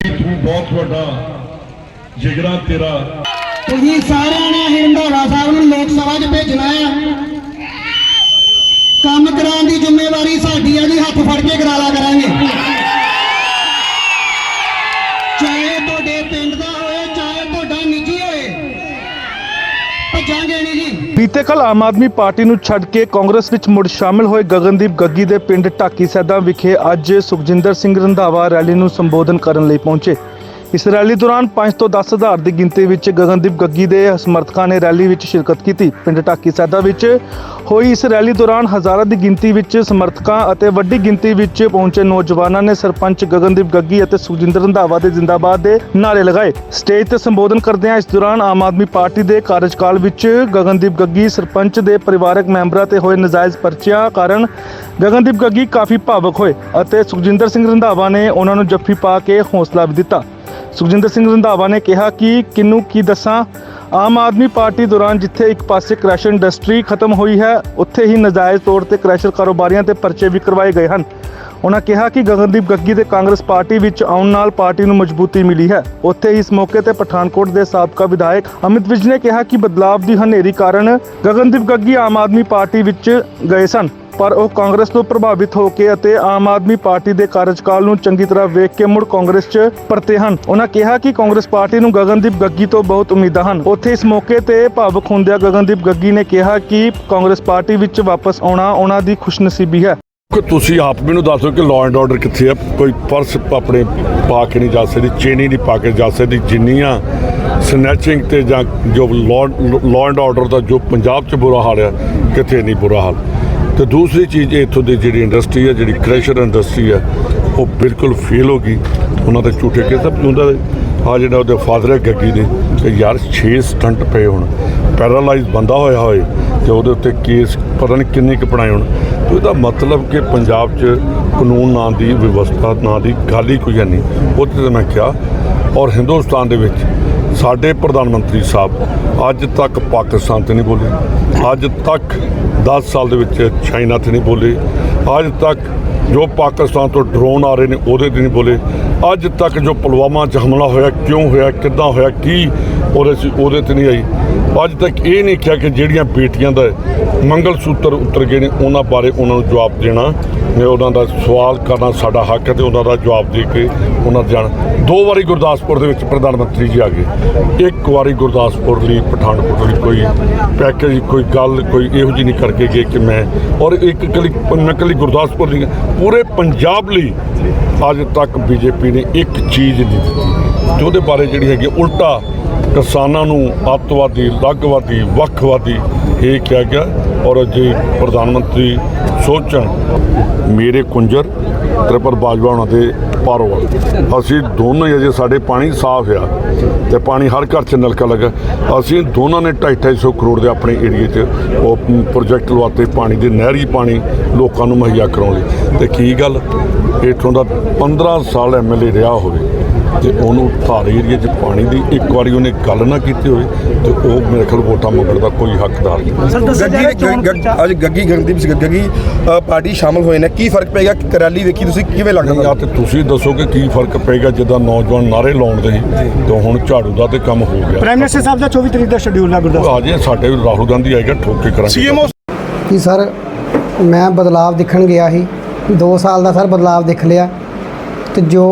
ਤੂੰ ਬਹੁਤ ਵੱਡਾ, ਜਿਗਰਾ ਤੇਰਾ। ਤੁਸੀਂ ਸਾਰਿਆਂ ਨੇ ਅਸੀਂ ਰੰਧਾਵਾ ਸਾਹਿਬ ਨੂੰ ਲੋਕ ਸਭਾ 'ਚ ਭੇਜਣਾ ਆ। ਕੰਮ ਕਰਾਉਣ ਦੀ ਜ਼ਿੰਮੇਵਾਰੀ ਸਾਡੀ ਆ ਜੀ, ਹੱਥ ਫੜ ਕੇ ਕਰਾਲਾ ਕਰਾਂਗੇ। ਬੀਤੇ ਕੱਲ ਆਮ ਆਦਮੀ ਪਾਰਟੀ ਨੂੰ ਛੱਡ ਕੇ ਕਾਂਗਰਸ ਵਿੱਚ ਮੁੜ ਸ਼ਾਮਿਲ ਹੋਏ ਗਗਨਦੀਪ ਗੱਗੀ ਦੇ ਪਿੰਡ ਢਾਕੀ ਸੈਦਾ ਵਿਖੇ ਅੱਜ ਸੁਖਜਿੰਦਰ ਸਿੰਘ ਰੰਧਾਵਾ ਰੈਲੀ ਨੂੰ ਸੰਬੋਧਨ ਕਰਨ ਲਈ ਪਹੁੰਚੇ। ਇਸ ਰੈਲੀ ਦੌਰਾਨ 5 ਤੋਂ 10 ਹਜ਼ਾਰ ਦੀ ਗਿਣਤੀ ਵਿੱਚ ਗਗਨਦੀਪ ਗੱਗੀ ਦੇ ਸਮਰਥਕਾਂ ਨੇ ਰੈਲੀ ਵਿੱਚ ਸ਼ਿਰਕਤ ਕੀਤੀ। ਪਿੰਡ ਢਾਕੀ ਸੈਦਾ ਵਿੱਚ ਹੋਈ ਇਸ ਰੈਲੀ ਦੌਰਾਨ ਹਜ਼ਾਰਾਂ ਦੀ ਗਿਣਤੀ ਵਿੱਚ ਸਮਰਥਕਾਂ ਅਤੇ ਵੱਡੀ ਗਿਣਤੀ ਵਿੱਚ ਪਹੁੰਚੇ ਨੌਜਵਾਨਾਂ ਨੇ ਸਰਪੰਚ ਗਗਨਦੀਪ ਗੱਗੀ ਅਤੇ ਸੁਖਜਿੰਦਰ ਰੰਧਾਵਾ ਦੇ ਜ਼ਿੰਦਾਬਾਦ ਦੇ ਨਾਅਰੇ ਲਗਾਏ। ਸਟੇਜ ਤੇ ਸੰਬੋਧਨ ਕਰਦਿਆਂ ਇਸ ਦੌਰਾਨ ਆਮ ਆਦਮੀ ਪਾਰਟੀ ਦੇ ਕਾਰਜਕਾਲ ਵਿੱਚ ਗਗਨਦੀਪ ਗੱਗੀ ਸਰਪੰਚ ਦੇ ਪਰਿਵਾਰਕ ਮੈਂਬਰਾਂ ਤੇ ਹੋਏ ਨਜਾਇਜ਼ ਪਰਚਿਆਂ ਕਾਰਨ ਗਗਨਦੀਪ ਗੱਗੀ ਕਾਫੀ ਭਾਵਕ ਹੋਏ ਅਤੇ ਸੁਖਜਿੰਦਰ ਸਿੰਘ ਰੰਧਾਵਾ ਨੇ ਉਹਨਾਂ ਨੂੰ ਜੱਫੀ ਪਾ ਕੇ ਹੌਸਲਾ ਵੀ ਦਿੱਤਾ। ਸੁਖਜਿੰਦਰ ਸਿੰਘ ਰੰਧਾਵਾ ਨੇ ਕਿਹਾ ਕਿ ਕਿੰਨੂੰ ਕੀ ਦੱਸਾਂ, ਆਮ ਆਦਮੀ ਪਾਰਟੀ ਦੌਰਾਨ ਜਿੱਥੇ ਇੱਕ ਪਾਸੇ ਕ੍ਰੈਸ਼ਰ ਇੰਡਸਟਰੀ ਖਤਮ ਹੋਈ ਹੈ, ਉੱਥੇ ਹੀ ਨਜਾਇਜ਼ ਤੌਰ ਤੇ ਕ੍ਰੈਸ਼ਰ ਕਾਰੋਬਾਰੀਆਂ ਤੇ ਪਰਚੇ ਵੀ ਕਰਵਾਏ ਗਏ ਹਨ। ਉਹਨਾਂ ਕਿਹਾ ਕਿ ਗਗਨਦੀਪ ਗੱਗੀ ਦੇ ਕਾਂਗਰਸ ਪਾਰਟੀ ਵਿੱਚ ਆਉਣ ਨਾਲ ਪਾਰਟੀ ਨੂੰ ਮਜ਼ਬੂਤੀ ਮਿਲੀ ਹੈ। ਉੱਥੇ ਇਸ ਮੌਕੇ ਤੇ ਪਠਾਨਕੋਟ ਦੇ ਸਾਬਕਾ ਵਿਧਾਇਕ ਅਮਿਤ ਵਿਜ ਨੇ ਕਿਹਾ ਕਿ ਬਦਲਾਵ ਦੀ ਹਨੇਰੀ ਕਾਰਨ ਗਗਨਦੀਪ ਗੱਗੀ ਆਮ ਆਦਮੀ ਪਾਰਟੀ ਵਿੱਚ ਗਏ ਸਨ, ਪਰ ਉਹ ਕਾਂਗਰਸ ਤੋਂ ਪ੍ਰਭਾਵਿਤ ਹੋ ਕੇ ਅਤੇ ਆਮ ਆਦਮੀ ਪਾਰਟੀ ਦੇ ਕਾਰਜਕਾਲ ਨੂੰ ਚੰਗੀ ਤਰ੍ਹਾਂ ਵੇਖ ਕੇ ਮੁੜ ਕਾਂਗਰਸ 'ਚ ਪਰਤੇ ਹਨ। ਉਹਨਾਂ ਕਿਹਾ ਕਿ ਕਾਂਗਰਸ ਪਾਰਟੀ ਨੂੰ ਗਗਨਦੀਪ ਗੱਗੀ ਤੋਂ ਬਹੁਤ ਉਮੀਦਾਂ ਹਨ। ਉੱਥੇ ਇਸ ਮੌਕੇ ਤੇ ਭਾਵੁਕ ਹੁੰਦਿਆਂ ਗਗਨਦੀਪ ਗੱਗੀ ਨੇ ਕਿਹਾ ਕਿ ਕਾਂਗਰਸ ਪਾਰਟੀ ਵਿੱਚ ਵਾਪਸ ਆਉਣਾ ਉਹਨਾਂ ਦੀ ਖੁਸ਼ਨਸੀਬੀ ਹੈ। ਕਿ ਤੁਸੀਂ ਆਪ ਮੈਨੂੰ ਦੱਸੋ ਕਿ ਲਾਅ ਐਂਡ ਆਰਡਰ ਕਿੱਥੇ ਆ? ਕੋਈ ਪਰਸ ਆਪਣੇ ਪਾ ਕੇ ਨਹੀਂ ਜਾ ਸਕਦੀ, ਚੇਨੀ ਨਹੀਂ ਪਾ ਕੇ ਜਾ ਸਕਦੀ, ਜਿੰਨੀਆਂ ਸਨੈਚਿੰਗ ਤੇ ਜਾਂ ਜੋ ਲਾਅ ਐਂਡ ਆਰਡਰ ਦਾ ਜੋ ਪੰਜਾਬ 'ਚ ਬੁਰਾ ਹਾਲ ਹੈ ਕਿਤੇ ਨਹੀਂ ਬੁਰਾ ਹਾਲ। ਤੇ ਦੂਸਰੀ ਚੀਜ਼ ਇੱਥੋਂ ਦੀ ਜਿਹੜੀ ਇੰਡਸਟਰੀ ਹੈ ਜਿਹੜੀ ਕ੍ਰੈਸ਼ਰ ਇੰਡਸਟਰੀ ਹੈ ਉਹ ਬਿਲਕੁਲ ਫੇਲ ਹੋ ਗਈ। ਉਹਨਾਂ ਦੇ ਝੂਠੇ ਕੇਸ ਸਭ ਹੁੰਦਾ ਆ ਜਿਹੜਾ ਉਹਦੇ ਫਾਦਰ ਹੈ ਗੱਗੀ ਦੇ ਕਿ ਯਾਰ 6 ਸਟੰਟ ਪਏ ਹੁਣ। ਪੈਰਾਲਾਈਜ਼ ਬੰਦਾ ਹੋਇਆ ਹੋਏ। ਤੇ ਉਹਦੇ ਉੱਤੇ ਕੇਸ ਪਤਾ ਨਹੀਂ ਕਿੰਨੇ ਕੁ ਬਣਾਏ ਹੋਣ। ਤੇ ਇਹਦਾ ਮਤਲਬ ਕਿ ਪੰਜਾਬ 'ਚ ਕਾਨੂੰਨ ਨਾਂ ਦੀ ਵਿਵਸਥਾ, ਨਾਂ ਦੀ ਗੱਲ ਹੀ ਕੋਈ ਹੈ ਨਹੀਂ। ਉਹਦੇ ਤੇ ਮੈਂ ਕਿਹਾ, ਔਰ ਹਿੰਦੁਸਤਾਨ ਦੇ ਵਿੱਚ ਸਾਡੇ ਪ੍ਰਧਾਨ ਮੰਤਰੀ ਸਾਹਿਬ ਅੱਜ ਤੱਕ ਪਾਕਿਸਤਾਨ ਤੇ ਨਹੀਂ ਬੋਲੇ। ਅੱਜ ਤੱਕ 10 ਸਾਲ ਦੇ ਵਿੱਚ ਚਾਈਨਾ ਤੇ ਨਹੀਂ ਬੋਲੇ। ਅੱਜ ਤੱਕ ਜੋ ਪਾਕਿਸਤਾਨ ਤੋਂ ਡਰੋਨ ਆ ਰਹੇ ਨੇ ਉਹਦੇ ਤੇ ਨਹੀਂ ਬੋਲੇ। ਅੱਜ ਤੱਕ ਜੋ ਪੁਲਵਾਮਾ 'ਚ ਹਮਲਾ ਹੋਇਆ, ਕਿਉਂ ਹੋਇਆ, ਕਿੱਦਾਂ ਹੋਇਆ, ਕੀ ਉਹਦੇ 'ਚ ਉਹਦੇ ਤੇ ਨਹੀਂ ਆਈ। ਅੱਜ ਤੱਕ ਇਹ ਨਹੀਂ ਕਿਹਾ ਕਿ ਜਿਹੜੀਆਂ ਬੇਟੀਆਂ ਦਾ ਮੰਗਲ ਸੂਤਰ ਉਤਰ ਗਏ ਨੇ, ਉਹਨਾਂ ਬਾਰੇ ਉਹਨਾਂ ਨੂੰ ਜਵਾਬ ਦੇਣਾ। ਇਹ ਉਹਨਾਂ ਦਾ ਸਵਾਲ ਕਰਨਾ ਸਾਡਾ ਹੱਕ ਹੈ ਤੇ ਉਹਨਾਂ ਦਾ ਜਵਾਬ ਦੇ ਕੇ ਉਹਨਾਂ ਦਾ ਜਾਣ। ਦੋ ਵਾਰੀ ਗੁਰਦਾਸਪੁਰ ਦੇ ਵਿੱਚ ਪ੍ਰਧਾਨ ਮੰਤਰੀ ਜੀ ਆ ਗਏ। ਇੱਕ ਵਾਰੀ ਗੁਰਦਾਸਪੁਰ ਲਈ, ਪਠਾਨਕੋਟ ਲਈ ਕੋਈ ਪੈਕੇਜ ਕੋਈ ਗੱਲ, ਕੋਈ ਇਹੋ ਜਿਹੀ ਨਹੀਂ ਕਰਕੇ ਗਏ ਕਿ ਮੈਂ। ਔਰ ਇੱਕ ਕਲੀ ਮੈਂ ਕਲੀ ਗੁਰਦਾਸਪੁਰ ਨਹੀਂ ਪੂਰੇ ਪੰਜਾਬ ਲਈ ਅੱਜ ਤੱਕ ਬੀਜੇਪੀ ਨੇ ਇੱਕ ਚੀਜ਼ ਨਹੀਂ ਦਿੱਤੀ। ਤੇ ਉਹਦੇ ਬਾਰੇ ਜਿਹੜੀ ਹੈਗੀ ਉਲਟਾ ਕਿਸਾਨਾਂ ਨੂੰ ਅੱਤਵਾਦੀ, ਲੱਗਵਾਦੀ, ਵੱਖਵਾਦੀ ਇਹ ਕਿਹਾ ਗਿਆ। ਔਰ ਜੇ ਪ੍ਰਧਾਨ ਮੰਤਰੀ ਸੋਚਣ, ਮੇਰੇ ਕੁੰਜਰ ਤ੍ਰਿਪਰ ਬਾਜਵਾ ਉਹਨਾਂ ਦੇ ਪਾਰੋਵਾਲ ਅਸੀਂ ਦੋਨੋਂ ਹੀ ਅਜੇ ਸਾਡੇ ਪਾਣੀ ਸਾਫ਼ ਆ ਤੇ ਪਾਣੀ ਹਰ ਘਰ 'ਚ ਨਲਕਾ ਲੱਗਾ। ਅਸੀਂ ਦੋਨਾਂ ਨੇ 2.5 ਕਰੋੜ ਦੇ ਆਪਣੇ ਏਰੀਏ 'ਚ ਉਹ ਪ੍ਰੋਜੈਕਟ ਲਵਾਤੇ ਪਾਣੀ ਦੇ, ਨਹਿਰੀ ਪਾਣੀ ਲੋਕਾਂ ਨੂੰ ਮੁਹੱਈਆ ਕਰਾਉਣ ਲਈ। ਤੇ ਕੀ ਗੱਲ? ਇੱਥੋਂ ਦਾ 15 ਸਾਲ ਐਮਐਲਏ ਰਿਹਾ ਹੋਵੇ। ਤੇ ਉਹਨੂੰ ਥਾਰ ਏਰੀਏ 'ਚ ਪਾਣੀ ਦੀ ਇੱਕ ਵਾਰੀ ਉਹਨੇ ਗੱਲ ਨਾ ਕੀਤੀ ਹੋਵੇ ਤੇ ਉਹ ਮੇਰੇ ਖਿਆਲ ਵੋਟਾਂ ਮੰਗਣ ਦਾ ਕੋਈ ਹੱਕਦਾਰ ਨਹੀਂ। ਅੱਜ ਗੱਗੀ ਗਗਨਦੀਪ ਸਿੰਘ ਗੱਗੀ ਪਾਰਟੀ ਸ਼ਾਮਲ ਹੋਏ ਨੇ। ਕੀ ਫ਼ਰਕ ਪਏਗਾ? ਰੈਲੀ ਵੇਖੀ ਤੁਸੀਂ ਕਿਵੇਂ ਲੱਗਦਾ ਤੁਹਾਨੂੰ? ਤੇ ਤੁਸੀਂ ਦੱਸੋ ਕਿ ਕੀ ਫ਼ਰਕ ਪਏਗਾ ਜਿੱਦਾਂ ਨੌਜਵਾਨ ਨਾਰੇ ਲਾਉਂਦੇ ਸੀ ਤੇ ਹੁਣ ਝਾੜੂ ਦਾ ਤੇ ਕੰਮ ਹੋ ਗਿਆ। ਪ੍ਰਾਈਮ ਮਿਨਿਸਟਰ ਸਾਹਿਬ ਦਾ 24 ਤਰੀਕ ਦਾ ਸ਼ਡਿਊਲ ਹੈ ਗੁਰਦਾਸ ਆ ਜੇ ਸਾਡੇ ਵੀ ਰਾਹੁਲ ਗਾਂਧੀ ਆਏਗਾ ਠੋਕ ਕੇ ਕਰਾਂਗੇ ਸੀਐਮਓ ਕਿ ਸਰ ਮੈਂ ਬਦਲਾਵ ਦੇਖਣ ਗਿਆ ਸੀ। 2 ਸਾਲ ਦਾ ਸਰ ਬਦਲਾਵ ਦੇਖ ਲਿਆ। ਤੇ ਜੋ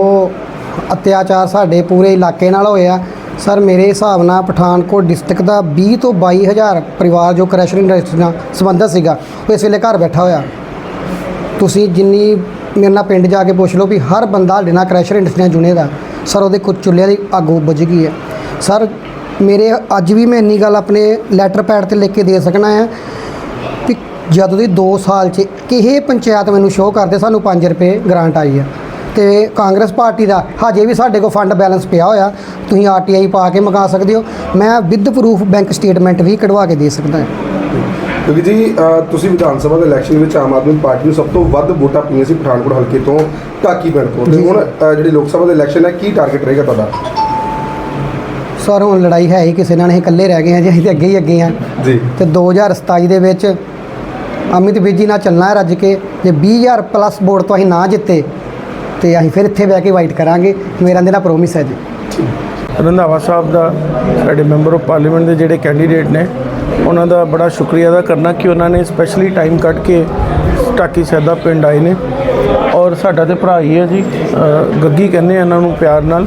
ਅਤਿਆਚਾਰ ਸਾਡੇ ਪੂਰੇ ਇਲਾਕੇ ਨਾਲ ਹੋਇਆ ਸਰ, ਮੇਰੇ ਹਿਸਾਬ ਨਾਲ ਪਠਾਨਕੋਟ ਡਿਸਟ੍ਰਿਕਟ ਦਾ 20 ਤੋਂ 22 ਹਜ਼ਾਰ ਪਰਿਵਾਰ ਜੋ ਕ੍ਰੈਸ਼ਰ ਇੰਡਸਟਰੀ ਨਾਲ ਸੰਬੰਧਿਤ ਸੀਗਾ, ਉਹ ਇਸ ਵੇਲੇ ਘਰ ਬੈਠਾ ਹੋਇਆ। ਤੁਸੀਂ ਜਿੰਨੀ ਮੇਰੇ ਨਾਲ ਪਿੰਡ ਜਾ ਕੇ ਪੁੱਛ ਲਓ ਵੀ ਹਰ ਬੰਦਾ ਸਾਡੇ ਨਾਲ ਕ੍ਰੈਸ਼ਰ ਇੰਡਸਟਰੀ ਨਾਲ ਜੁੜੇ ਦਾ, ਸਰ, ਉਹਦੇ ਕੁਝ ਚੁੱਲ੍ਹਿਆਂ ਦੀ ਅੱਗ ਬੁਝ ਗਈ ਹੈ। ਸਰ, ਮੇਰੇ ਅੱਜ ਵੀ ਮੈਂ ਇੰਨੀ ਗੱਲ ਆਪਣੇ ਲੈਟਰ ਪੈਡ ਤੇ ਲਿਖ ਕੇ ਦੇ ਸਕਣਾ ਹੈ ਵੀ ਜਦੋਂ ਦੀ 2 ਸਾਲ 'ਚ ਕਿਹੇ ਪੰਚਾਇਤ ਮੈਨੂੰ ਸ਼ੋਅ ਕਰਦੇ, ਸਾਨੂੰ 5 ਰੁਪਏ ਗ੍ਰਾਂਟ ਆਈ ਆ। ਤੇ ਕਾਂਗਰਸ ਪਾਰਟੀ ਦਾ ਹਜੇ ਵੀ ਸਾਡੇ ਕੋਲ ਫੰਡ ਬੈਲੈਂਸ ਪਿਆ ਹੋਇਆ ਤੁਸੀਂ ਆਰਟੀਆਈ ਪਾ ਕੇ ਮੰਗਾ ਸਕਦੇ ਹੋ। ਮੈਂ ਵਿਦ ਪ੍ਰੂਫ ਬੈਂਕ ਸਟੇਟਮੈਂਟ ਵੀ ਕਢਵਾ ਕੇ ਦੇ ਸਕਦਾ ਹਾਂ। ਕਿਉਂਕਿ ਜੀ ਤੁਸੀਂ ਵਿਧਾਨ ਸਭਾ ਦੇ ਇਲੈਕਸ਼ਨ ਵਿੱਚ ਆਮ ਆਦਮੀ ਪਾਰਟੀ ਨੂੰ ਸਭ ਤੋਂ ਵੱਧ ਵੋਟਾਂ ਪਈਆਂ ਸੀ ਪਠਾਨਕੋਟ ਹਲਕੇ ਤੋਂ ਢਾਕੀ ਪਿੰਡ ਤੋਂ ਤੇ ਹੁਣ ਜਿਹੜੀ ਲੋਕ ਸਭਾ ਦਾ ਇਲੈਕਸ਼ਨ ਹੈ ਕੀ ਟਾਰਗੇਟ ਰਹੇਗਾ ਤੁਹਾਡਾ? ਸਰ ਹੁਣ ਲੜਾਈ ਹੈ ਹੀ ਕਿਸੇ ਨਾਲ ਨਹੀਂ ਇਕੱਲੇ ਰਹਿ ਗਏ ਹਾਂ ਜੀ ਅਸੀਂ ਤੇ ਅੱਗੇ ਹੀ ਅੱਗੇ ਹਾਂ। ਜੀ। ਤੇ 2027 ਦੇ ਵਿੱਚ ਅਮਿਤ ਵਿਜ ਜੀ ਨਾਲ ਚੱਲਣਾ ਹੈ ਰੱਜ ਕੇ ਜੇ 20000 ਪਲੱਸ ਵੋਟ ਤੋਂ ਅਸੀਂ ਨਾ ਜਿੱਤੇ ਤੇ ਅਸੀਂ ਫਿਰ ਇੱਥੇ ਬਹਿ ਕੇ ਵਾਈਟ ਕਰਾਂਗੇ ਮੇਰਾ ਦੇ ਨਾਲ ਪ੍ਰੋਮਿਸ ਹੈ ਜੀ। ਰੰਧਾਵਾ ਸਾਹਿਬ ਦਾ ਸਾਡੇ ਮੈਂਬਰ ਆਫ ਪਾਰਲੀਮੈਂਟ ਦੇ ਜਿਹੜੇ ਕੈਂਡੀਡੇਟ ਨੇ, ਉਹਨਾਂ ਦਾ ਬੜਾ ਸ਼ੁਕਰੀਆ ਅਦਾ ਕਰਨਾ ਕਿ ਉਹਨਾਂ ਨੇ ਸਪੈਸ਼ਲੀ ਟਾਈਮ ਕੱਢ ਕੇ ਟਾਕੀ ਸੈਦਾ ਪਿੰਡ ਆਏ ਨੇ। ਔਰ ਸਾਡਾ ਤੇ ਭਰਾ ਹੀ ਹੈ ਜੀ ਗੱਗੀ ਕਹਿੰਦੇ ਇਹਨਾਂ ਨੂੰ ਪਿਆਰ ਨਾਲ।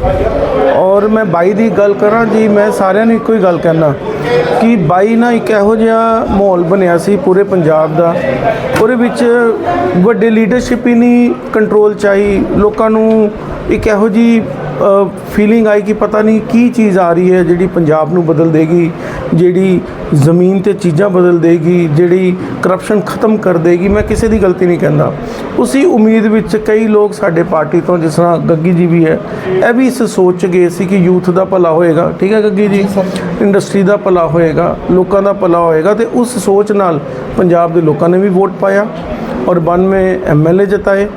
ਔਰ ਮੈਂ ਬਾਈ ਦੀ ਗੱਲ ਕਰਾਂ ਜੀ, ਮੈਂ ਸਾਰਿਆਂ ਨੂੰ ਇੱਕੋ ਹੀ ਗੱਲ ਕਹਿਣਾ ਕਿ ਬਾਈ ਨਾ ਇੱਕ ਇਹੋ ਜਿਹਾ ਮਾਹੌਲ ਬਣਿਆ ਸੀ ਪੂਰੇ ਪੰਜਾਬ ਦਾ। ਉਹਦੇ ਵਿੱਚ ਵੱਡੇ ਲੀਡਰਸ਼ਿਪ ਹੀ ਨਹੀਂ ਕੰਟਰੋਲ ਚਾਹੀ ਲੋਕਾਂ ਨੂੰ ਇੱਕ ਇਹੋ ਜੀ ਫੀਲਿੰਗ ਆਈ ਕਿ ਪਤਾ ਨਹੀਂ ਕੀ ਚੀਜ਼ ਆ ਰਹੀ ਹੈ ਜਿਹੜੀ ਪੰਜਾਬ ਨੂੰ ਬਦਲ ਦੇਗੀ, ਜਿਹੜੀ ਜ਼ਮੀਨ ਤੇ ਚੀਜ਼ਾਂ ਬਦਲ ਦੇਗੀ ਜਿਹੜੀ ਕਰਪਸ਼ਨ ਖਤਮ ਕਰ ਦੇਗੀ ਮੈਂ ਕਿਸੇ ਦੀ ਗਲਤੀ ਨਹੀਂ ਕਹਿੰਦਾ। ਉਸੇ ਉਮੀਦ ਵਿੱਚ ਕਈ ਲੋਕ ਸਾਡੇ ਪਾਰਟੀ ਤੋਂ ਜਿਸ ਤਰ੍ਹਾਂ ਗੱਗੀ ਜੀ ਵੀ ਹੈ ਇਹ ਵੀ ਇਸ ਸੋਚ ਗਏ ਸੀ ਕਿ ਯੂਥ ਦਾ ਭਲਾ ਹੋਏਗਾ। ਠੀਕ ਹੈ ਗੱਗੀ ਜੀ? ਇੰਡਸਟਰੀ ਦਾ ਭਲਾ ਹੋਏਗਾ ਲੋਕਾਂ ਦਾ ਭਲਾ ਹੋਏਗਾ ਤੇ ਉਸ ਸੋਚ ਨਾਲ ਪੰਜਾਬ ਦੇ ਲੋਕਾਂ ਨੇ ਵੀ ਵੋਟ ਪਾਇਆ ਔਰ 92 ਐਮਐਲਏ ਜਿਤਾਏ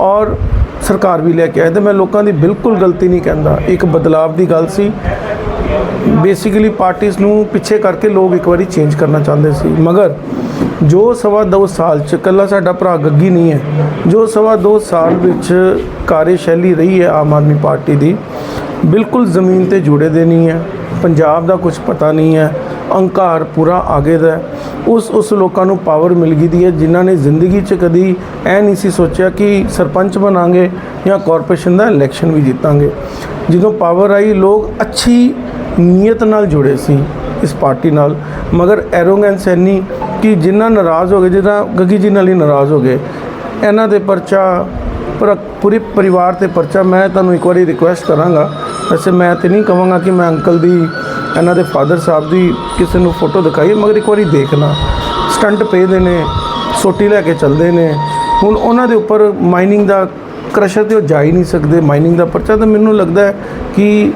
ਔਰ ਸਰਕਾਰ ਵੀ ਲੈ ਕੇ ਆਏ। ਤੇ ਮੈਂ ਲੋਕਾਂ ਦੀ ਬਿਲਕੁਲ ਗਲਤੀ ਨਹੀਂ ਕਹਿੰਦਾ। ਇੱਕ ਬਦਲਾਵ ਦੀ ਗੱਲ ਸੀ ਬੇਸਿਕਲੀ ਪਾਰਟੀਆਂ ਨੂੰ ਪਿੱਛੇ ਕਰਕੇ ਲੋਕ ਇੱਕ ਵਾਰੀ ਚੇਂਜ ਕਰਨਾ ਚਾਹੁੰਦੇ ਸੀ। ਮਗਰ ਜੋ ਸਵਾ ਦੋ ਸਾਲ ਚ ਕੱਲਾ ਸਾਡਾ ਭਰਾ ਗੱਗੀ ਨਹੀਂ ਹੈ, ਜੋ ਸਵਾ ਦੋ ਸਾਲ ਵਿੱਚ ਕਾਰਜਸ਼ੈਲੀ ਰਹੀ ਹੈ ਆਮ ਆਦਮੀ ਪਾਰਟੀ ਦੀ, ਬਿਲਕੁਲ ਜ਼ਮੀਨ ਤੇ ਜੁੜੇ ਦੇ ਨਹੀਂ ਹੈ, ਪੰਜਾਬ ਦਾ ਕੁਝ ਪਤਾ ਨਹੀਂ ਹੈ, ਅਹੰਕਾਰ ਪੂਰਾ ਆਗੇ ਦਾ ਉਸ ਉਸ ਲੋਕਾਂ ਨੂੰ ਪਾਵਰ ਮਿਲ ਗਈ ਦੀ ਹੈ, ਜਿਨ੍ਹਾਂ ਨੇ ਜ਼ਿੰਦਗੀ 'ਚ ਕਦੀ ਐ ਨਹੀਂ ਸੀ ਸੋਚਿਆ ਕਿ ਸਰਪੰਚ ਬਣਾਂਗੇ ਜਾਂ ਕਾਰਪੋਰੇਸ਼ਨ ਦਾ ਇਲੈਕਸ਼ਨ ਵੀ ਜਿੱਤਾਂਗੇ। ਜਦੋਂ ਪਾਵਰ ਆਈ, ਲੋਕ ਅੱਛੀ ਨੀਅਤ ਨਾਲ ਜੁੜੇ ਸੀ ਇਸ ਪਾਰਟੀ ਨਾਲ। ਮਗਰ ਐਰੋਗੈਂਸ ਇੰਨੀ ਕਿ ਜਿੰਨਾ ਨਾਰਾਜ਼ ਹੋ ਗਏ, ਜਿੱਦਾਂ ਗੱਗੀ ਜੀ ਨਾਲ ਹੀ ਨਾਰਾਜ਼ ਹੋ ਗਏ, ਇਹਨਾਂ ਦੇ ਪਰਚਾ, ਪਰ ਪੂਰੇ ਪਰਿਵਾਰ ਤੇ ਪਰਚਾ, ਮੈਂ ਤੁਹਾਨੂੰ ਇੱਕ ਵਾਰੀ ਰਿਕੁਐਸਟ ਕਰਾਂਗਾ। ਵੈਸੇ ਮੈਂ ਤੇ ਨਹੀਂ ਕਹਾਂਗਾ ਕਿ ਮੈਂ ਅੰਕਲ ਦੀ, ਇਹਨਾਂ ਦੇ ਫਾਦਰ ਸਾਹਿਬ ਦੀ ਕਿਸੇ ਨੂੰ ਫੋਟੋ ਦਿਖਾਈ, ਮਗਰ ਇੱਕ ਵਾਰੀ ਦੇਖਣਾ। ਸਟੰਟ ਪਏ ਦੇ ਨੇ, ਸੋਟੀ ਲੈ ਕੇ ਚੱਲਦੇ ਨੇ। ਹੁਣ ਉਹਨਾਂ ਦੇ ਉੱਪਰ ਮਾਈਨਿੰਗ ਦਾ, ਕ੍ਰਸ਼ਰ ਤੇ ਉਹ ਜਾ ਹੀ ਨਹੀਂ ਸਕਦੇ ਮਾਈਨਿੰਗ ਦਾ ਪਰਚਾ, ਤਾਂ ਮੈਨੂੰ ਲੱਗਦਾ ਕਿ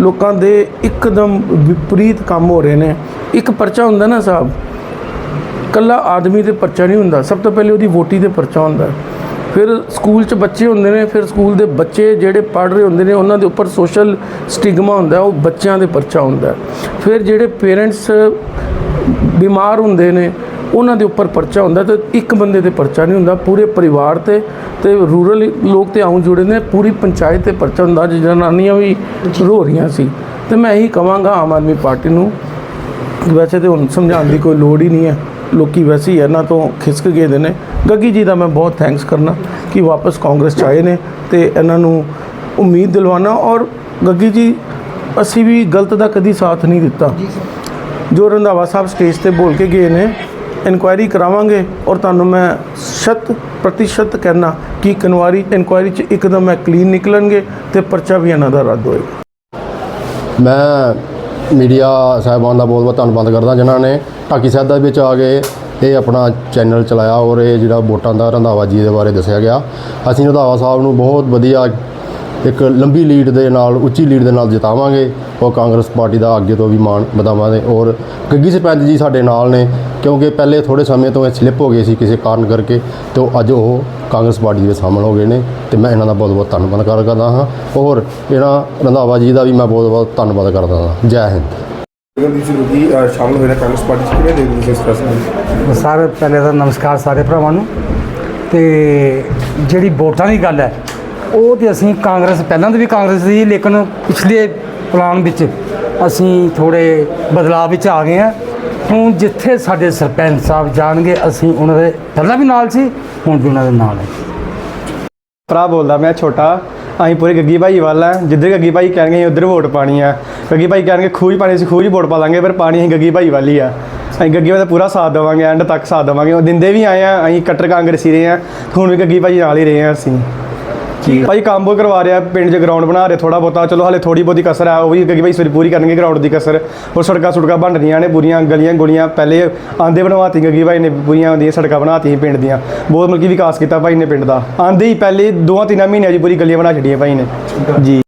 ਲੋਕਾਂ ਦੇ ਇੱਕਦਮ ਵਿਪਰੀਤ ਕੰਮ ਹੋ ਰਹੇ ਨੇ। ਇੱਕ ਪਰਚਾ ਹੁੰਦਾ ਨਾ ਸਾਹਿਬ ਕੱਲਾ ਆਦਮੀ ਤੇ ਪਰਚਾ ਨਹੀਂ ਹੁੰਦਾ। ਸਭ ਤੋਂ ਪਹਿਲੇ ਉਹਦੀ ਵੋਟੀ ਤੇ ਪਰਚਾ ਹੁੰਦਾ। ਫਿਰ ਸਕੂਲ 'ਚ ਬੱਚੇ ਹੁੰਦੇ ਨੇ, ਫਿਰ ਸਕੂਲ ਦੇ ਬੱਚੇ ਜਿਹੜੇ ਪੜ੍ਹ ਰਹੇ ਹੁੰਦੇ ਨੇ, ਉਹਨਾਂ ਦੇ ਉੱਪਰ ਸੋਸ਼ਲ ਸਟਿਗਮਾ ਹੁੰਦਾ, ਉਹ ਬੱਚਿਆਂ ਦੇ ਪਰਚਾ ਹੁੰਦਾ। ਫਿਰ ਜਿਹੜੇ ਪੇਰੈਂਟਸ ਬਿਮਾਰ ਹੁੰਦੇ ਨੇ ਉਹਨਾਂ ਦੇ ਉੱਪਰ ਪਰਚਾ ਹੁੰਦਾ ਤੇ ਇੱਕ ਬੰਦੇ ਤੇ ਪਰਚਾ ਨਹੀਂ ਹੁੰਦਾ ਪੂਰੇ ਪਰਿਵਾਰ ਤੇ ਤੇ ਰੂਰਲ ਲੋਕ ਤੇ ਆਉਂ ਜੁੜੇ ਨੇ ਪੂਰੀ ਪੰਚਾਇਤ ਤੇ ਪਰਚਾ ਹੁੰਦਾ ਜਨਾਨੀਆਂ ਵੀ ਰੋ ਰਹੀਆਂ ਸੀ। ਤੇ ਮੈਂ ਇਹੀ ਕਵਾਂਗਾ ਆਮ ਆਦਮੀ ਪਾਰਟੀ ਨੂੰ ਵੈਸੇ ਤੇ ਹੁਣ ਸਮਝਾਉਣ ਦੀ ਕੋਈ ਲੋੜ ਹੀ ਨਹੀਂ ਹੈ। ਲੋਕੀ ਵੈਸੇ ਹੀ ਇਹਨਾਂ ਤੋਂ ਖਿਸਕ ਗਏ ਦੇ ਨੇ। ਗੱਗੀ ਜੀ ਦਾ ਮੈਂ ਬਹੁਤ ਥੈਂਕਸ ਕਰਨਾ ਕਿ ਵਾਪਸ ਕਾਂਗਰਸ ਚ ਆਏ ਨੇ ਤੇ ਇਹਨਾਂ ਨੂੰ ਉਮੀਦ ਦਿਲਵਾਨਾ ਔਰ ਗੱਗੀ ਜੀ ਅਸੀਂ ਵੀ ਗਲਤ ਦਾ ਕਦੀ ਸਾਥ ਨਹੀਂ ਦਿੱਤਾ। ਜੋ ਰੰਧਾਵਾ ਸਾਹਿਬ ਸਟੇਜ ਤੇ ਬੋਲ ਕੇ ਗਏ ਨੇ ਇਨਕੁਆਇਰੀ ਕਰਾਵਾਂਗੇ ਔਰ ਤੁਹਾਨੂੰ ਮੈਂ ਸ਼ਤ ਪ੍ਰਤੀਸ਼ਤ ਕਹਿਣਾ ਕਿ ਕਨਵਾਰੀ ਇਨਕੁਆਇਰੀ ਚ ਇੱਕਦਮ ਇਹ ਕਲੀਨ ਨਿਕਲਣਗੇ ਤੇ ਪਰਚਾ ਵੀ ਇਹਨਾਂ ਦਾ ਰੱਦ ਹੋਏਗਾ। ਮੈਂ ਮੀਡੀਆ ਸਾਹਿਬਾਨ ਦਾ ਬਹੁਤ ਬਹੁਤ ਧੰਨਵਾਦ ਕਰਦਾ ਜਿਨ੍ਹਾਂ ਨੇ ਢਾਕੀ ਸਾਹਿਬ ਦੇ ਵਿੱਚ ਆ ਕੇ ਇਹ ਆਪਣਾ ਚੈਨਲ ਚਲਾਇਆ ਔਰ ਇਹ ਜਿਹੜਾ ਵੋਟਾਂ ਦਾ ਰੰਧਾਵਾ ਜੀ ਦੇ ਬਾਰੇ ਦੱਸਿਆ ਗਿਆ। ਅਸੀਂ ਰੰਧਾਵਾ ਸਾਹਿਬ ਨੂੰ ਬਹੁਤ ਵਧੀਆ ਇੱਕ ਲੰਬੀ ਲੀਡ ਦੇ ਨਾਲ, ਉੱਚੀ ਲੀਡ ਦੇ ਨਾਲ ਜਿਤਾਵਾਂਗੇ। ਔਰ ਕਾਂਗਰਸ ਪਾਰਟੀ ਦਾ ਅੱਗੇ ਤੋਂ ਵੀ ਮਾਣ ਵਧਾਵਾਂਗੇ ਔਰ ਗੱਗੀ ਸਰਪੰਚ ਜੀ ਸਾਡੇ ਨਾਲ ਨੇ। ਕਿਉਂਕਿ ਪਹਿਲੇ ਥੋੜੇ ਸਮੇਂ ਤੋਂ ਇਹ ਸਲਿੱਪ ਹੋ ਗਏ ਸੀ ਕਿਸੇ ਕਾਰਨ ਕਰਕੇ ਤੇ ਉਹ ਅੱਜ ਉਹ ਕਾਂਗਰਸ ਪਾਰਟੀ ਦੇ ਸ਼ਾਮਲ ਹੋ ਗਏ ਨੇ ਤੇ ਮੈਂ ਇਹਨਾਂ ਦਾ ਬਹੁਤ ਬਹੁਤ ਧੰਨਵਾਦ ਕਰਦਾ ਹਾਂ। ਔਰ ਇਹਨਾਂ ਰੰਧਾਵਾ ਜੀ ਦਾ ਵੀ ਮੈਂ ਬਹੁਤ ਬਹੁਤ ਧੰਨਵਾਦ ਕਰਦਾ ਹਾਂ। ਜੈ ਹਿੰਦ। ਰੁਗੀ ਅ, ਸ਼ਾਮਲ ਹੋਏ ਨੇ ਕਾਂਗਰਸ ਪਾਰਟੀ ਚ ਕਿਵੇਂ ਦੇਖਦੇ ਤੁਸੀਂ ਇਸ ਫੈਸਲੇ ਨੂੰ? ਸਰ ਪਹਿਲੇ ਤਾਂ ਨਮਸਕਾਰ ਸਾਰੇ ਭਰਾਵਾਂ ਨੂੰ। ਤੇ ਜਿਹੜੀ ਵੋਟਾਂ ਦੀ ਗੱਲ ਹੈ ਉਹ ਤੇ ਅਸੀਂ ਕਾਂਗਰਸ ਪਹਿਲਾਂ ਤਾਂ ਵੀ ਕਾਂਗਰਸ ਸੀ ਲੇਕਿਨ ਪਿਛਲੇ ਪਲਾਨ ਵਿੱਚ ਅਸੀਂ ਥੋੜੇ ਬਦਲਾਅ ਵਿੱਚ ਆ ਗਏ ਹਾਂ। ਹੁਣ ਜਿੱਥੇ ਸਾਡੇ ਸਰਪੰਚ ਸਾਹਿਬ ਜਾਣਗੇ, ਅਸੀਂ ਉਹਨਾਂ ਦੇ ਪਹਿਲਾਂ ਵੀ ਨਾਲ ਸੀ, ਹੁਣ ਵੀ ਉਹਨਾਂ ਦੇ ਨਾਲ ਹੈ। ਭਰਾ ਬੋਲਦਾ ਮੈਂ ਛੋਟਾ, ਅਸੀਂ ਪੂਰੇ ਗੱਗੀ ਭਾਈ ਵੱਲ ਆ, ਜਿੱਧਰ ਗੱਗੀ ਭਾਈ ਕਹਿਣਗੇ ਅਸੀਂ ਉਧਰ ਵੋਟ ਪਾਣੀ ਆ। ਗੱਗੀ ਭਾਈ ਕਹਿਣਗੇ ਖੂਹ ਹੀ ਪਾਣੀ ਸੀ ਹੀ ਵੋਟ ਪਾ ਲਾਂਗੇ ਪਰ ਪਾਣੀ ਅਸੀਂ ਗੱਗੀ ਭਾਈ ਵੱਲ ਹੀ ਆ। ਅਸੀਂ ਗੱਗੀ ਭਾਈ ਦਾ ਪੂਰਾ ਸਾਥ ਦੇਵਾਂਗੇ ਐਂਡ ਤੱਕ ਸਾਥ ਦੇਵਾਂਗੇ। ਉਹ ਦਿੰਦੇ ਵੀ ਆਏ ਆ, ਅਸੀਂ ਕੱਟਰ ਕਾਂਗਰਸੀ ਰਹੇ ਆ, ਹੁਣ ਵੀ ਗੱਗੀ ਭਾਈ ਨਾਲ ਹੀ ਰਹੇ ਆ ਅਸੀਂ। ਭਾਈ ਕੰਮ ਬਹੁਤ ਕਰਵਾ ਰਿਹਾ ਪਿੰਡ 'ਚ ਗਰਾਊਂਡ ਬਣਾ ਰਹੇ ਥੋੜਾ ਬਹੁਤਾ। ਚਲੋ ਹਲੇ ਥੋੜੀ ਬਹੁਤੀ ਕਸਰ ਆ ਉਹ ਵੀ ਗੱਗੀ ਭਾਈ ਸਵੇਰੇ ਪੂਰੀ ਕਰਨਗੇ ਗਰਾਊਂਡ ਦੀ ਕਸਰ। ਹੋਰ ਸੜਕਾਂ ਸੁੜਕਾਂ ਬਣ ਰਹੀਆਂ ਨੇ ਪੂਰੀਆਂ ਗਲੀਆਂ ਗੁਲੀਆਂ ਪਹਿਲੇ ਆਂਦੇ ਬਣਵਾਤੀ ਗੱਗੀ ਭਾਈ ਨੇ ਪੂਰੀਆਂ ਉਹਦੀਆਂ ਸੜਕਾਂ ਬਣਾਤੀ ਪਿੰਡ ਦੀਆਂ। ਬਹੁਤ ਮਤਲਬ ਕਿ ਵਿਕਾਸ ਕੀਤਾ ਭਾਈ ਨੇ ਪਿੰਡ ਦਾ। ਆਂਦੇ ਹੀ ਪਹਿਲੇ ਦੋਆਂ ਤਿੰਨਾਂ ਮਹੀਨਿਆਂ 'ਚ ਪੂਰੀ ਗਲੀਆਂ ਬਣਾ ਛੱਡੀਆਂ ਭਾਈ ਨੇ। ਜੀ।